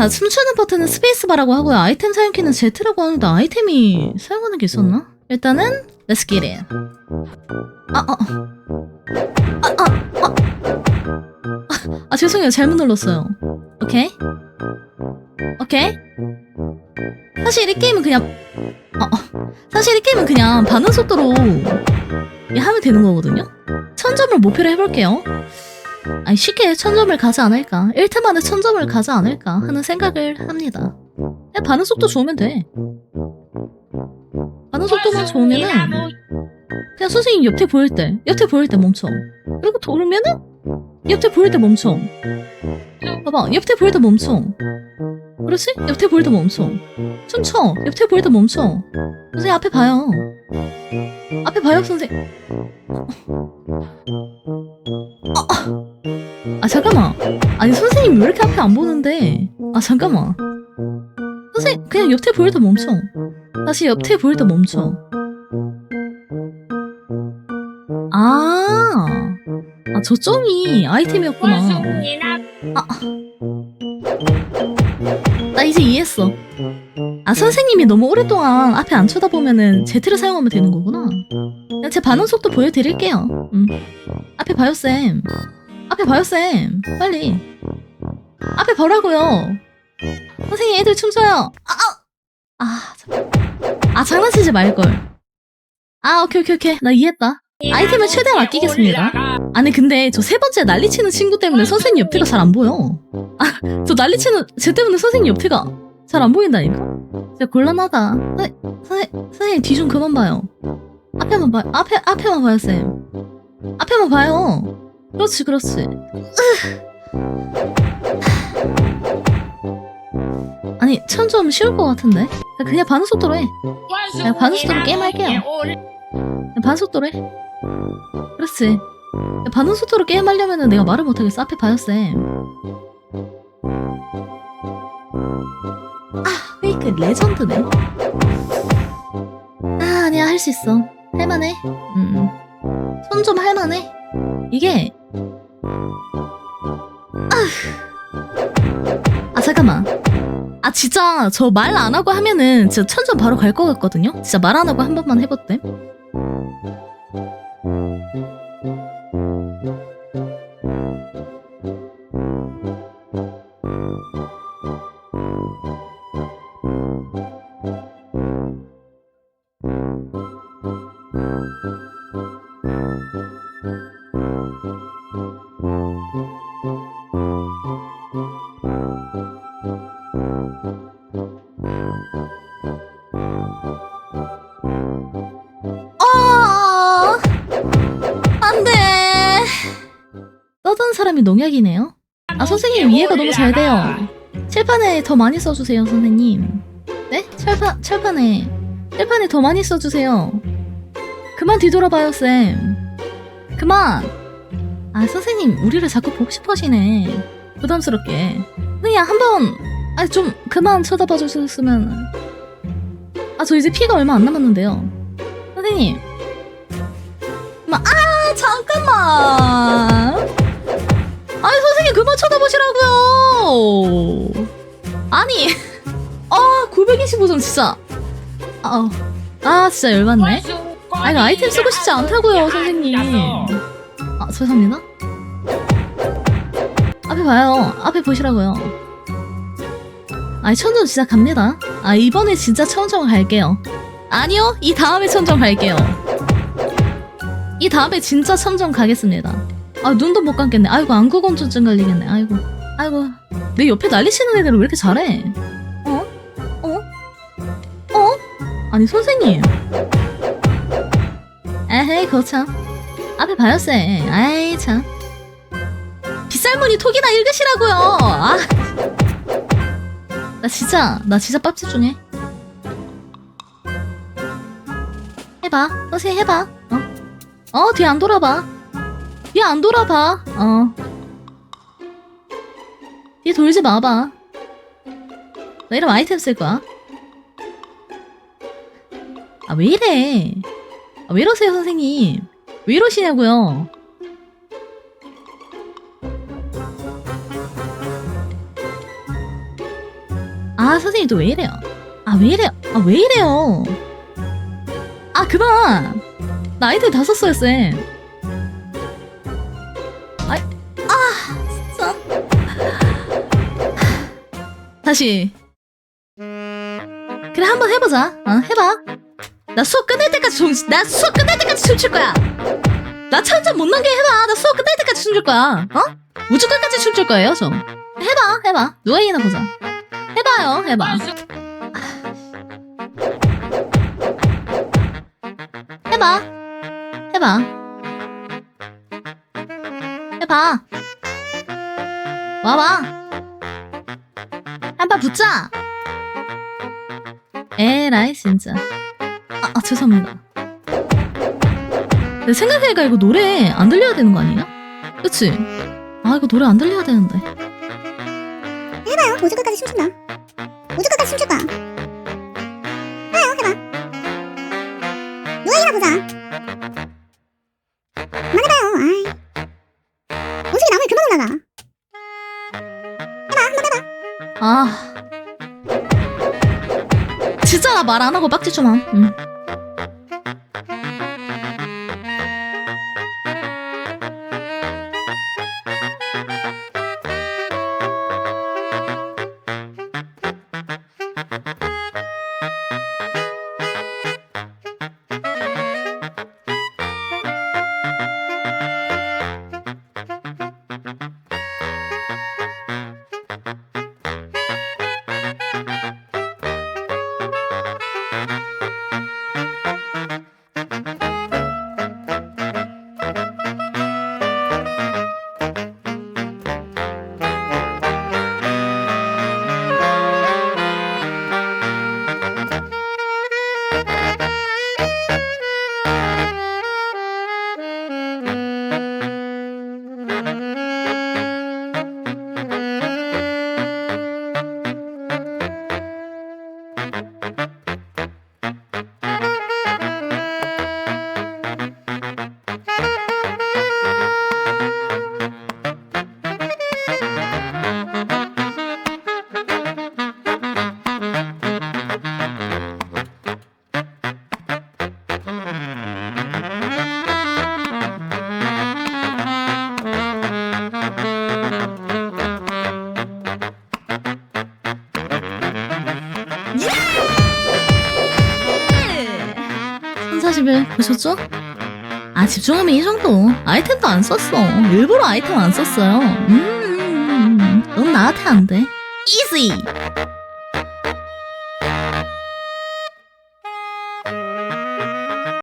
자, 춤추는 버튼은 스페이스바라고 하고요. 아이템 사용키는 Z라고 하는데 아이템이 사용하는 게 있었나? 일단은 Let's get it. 아, 아, 아, 아, 아, 아, 아 죄송해요. 잘못 눌렀어요. 오케이. 오케이. 사실 이 게임은 그냥 어, 어. 사실 이 게임은 그냥 반응 속도로 하면 되는 거거든요. 천 점을 목표로 해볼게요. 아니 쉽게 천 점을 가지 않을까? 1템 안에 천 점을 가지 않을까? 하는 생각을 합니다. 그냥 반응 속도 좋으면 돼. 반응 속도만 좋으면은 그냥 선생님 옆에 보일 때 옆에 보일 때 멈춰. 그리고 돌면은 옆에 보일 때 멈춰. 봐봐 옆에 보일 때 멈춰 그렇지? 옆에 보일 때 멈춰. 춤춰 옆에 보일 때 멈춰. 선생님 앞에 봐요. 앞에 봐요 선생님. 아 잠깐만. 아니 선생님 왜 이렇게 앞에 안 보는데? 아 잠깐만. 선생님 그냥 옆에 보일 때 멈춰. 다시 옆에 보일 때 멈춰. 아, 아 저점이 아이템이었구나. 아, 나 이해했어. 아 선생님이 너무 오랫동안 앞에 안 쳐다보면은 Z를 사용하면 되는 거구나. 그냥 제 반응 속도 보여드릴게요. 음. 앞에 봐요 쌤. 앞에 봐요 쌤. 빨리. 앞에 보라고요. 선생님 애들 춤춰요. 아, 아, 아, 잠- 아 장난치지 말걸. 아 오케이 오케이 오케이. 나 이해했다 아이템을 최대한 아끼겠습니다. 아니 근데 저 세 번째 난리치는 친구 때문에 선생님 옆에가 잘 안 보여. 아 저 난리치는 쟤 때문에 선생님 옆에가 잘 안 보인다니까. 진짜 곤란하다. 선, 선, 선생님 뒤 좀 그만 봐요. 앞에만 봐요. 앞에, 앞에만 봐요 쌤 앞에만 봐요. 그렇지 그렇지. 아니 천좀 쉬울 것 같은데? 그냥 반응 속도로 해. 그냥 반수도로 게임할게요. 그냥 반응 속도로 해 그렇지 반응 속도로 게임하려면은 내가 말을 못하겠어 앞에 봐요 쌤 아, 페이크 레전드네. 아, 아니야, 할 수 있어. 할만해. 음, 손 좀 할만해. 이게. 아, 아 잠깐만. 아, 진짜, 저 말 안 하고 하면은 진짜 천점 바로 갈 것 같거든요? 진짜 말 안 하고 한 번만 해봤대. 사람이 농약이네요. 아, 선생님 이해가 너무 잘 돼요. 칠판에 더 많이 써주세요, 선생님. 네? 철판, 철판에. 칠판에 더 많이 써주세요. 그만 뒤돌아봐요, 쌤. 그만! 아, 선생님, 우리를 자꾸 보고 싶어 하시네. 부담스럽게. 그냥 한 번, 아, 좀, 그만 쳐다봐 주셨으면. 아, 저 이제 피가 얼마 안 남았는데요. 선생님. 막, 아, 잠깐만. 그만 쳐다보시라고요. 아니, 아, 925점 진짜. 아, 아, 진짜 열받네. 아니, 그 아이템 쓰고 싶지 않다고요, 선생님. 아, 죄송합니다. 앞에 봐요. 앞에 보시라고요. 아니, 천점 진짜 갑니다. 아, 이번에 진짜 천점 갈게요. 아니요, 이 다음에 천점 갈게요. 이 다음에 진짜 천점 가겠습니다. 아, 눈도 못 감겠네. 아이고, 안구건조증 걸리겠네. 아이고, 아이고. 내 옆에 난리치는 애들은 왜 이렇게 잘해? 어? 어? 어? 아니, 선생님. 에헤이, 거참. 앞에 봐요, 쌤. 아이, 참. 빗살무늬 톡이나 읽으시라고요. 아. 나 진짜, 나 진짜 빡 집중해. 해봐. 선생님 해봐. 어? 어, 뒤 안 돌아봐. 뒤안 돌아봐. 어. 뒤 돌지 마봐. 나 이런 아이템 쓸 거야. 아, 왜 이래? 아, 왜 이러세요, 선생님? 왜 이러시냐고요? 아 선생님 또 왜 이래요? 아 왜 이래요? 아 왜 이래요? 아 그만! 나 아이들 다 썼어요 쌤. 진짜. 다시. 그래 한번 해보자. 어 해봐. 나 수업 끝날 때까지 종, 나 수업 끝날 때까지 춤출 거야. 나 천점 못 넘게 해봐. 나 수업 끝날 때까지 춤출 거야. 어? 우주 끝까지 춤출 거예요 저. 해봐 해봐. 누가 이기나 보자. 해봐요 해봐. 해봐. 해봐. 해봐. 와봐. 한번 붙자. 에라이 진짜. 아, 아 죄송합니다. 내 생각해니까 이거 노래 안 들려야 되는 거 아니냐? 그치? 아 이거 노래 안 들려야 되는데. 해봐요. 우주 끝까지 춤춘다. 우주 끝까지 춤출 거야. 해봐요. 해봐. 이기나 보자. 말 안 하고 빡지 좀 함. 응. 예! 1041 보셨죠? 아 집중하면 이 정도. 아이템도 안 썼어. 일부러 아이템 안 썼어요. 음, 넌 나한테 안돼. Easy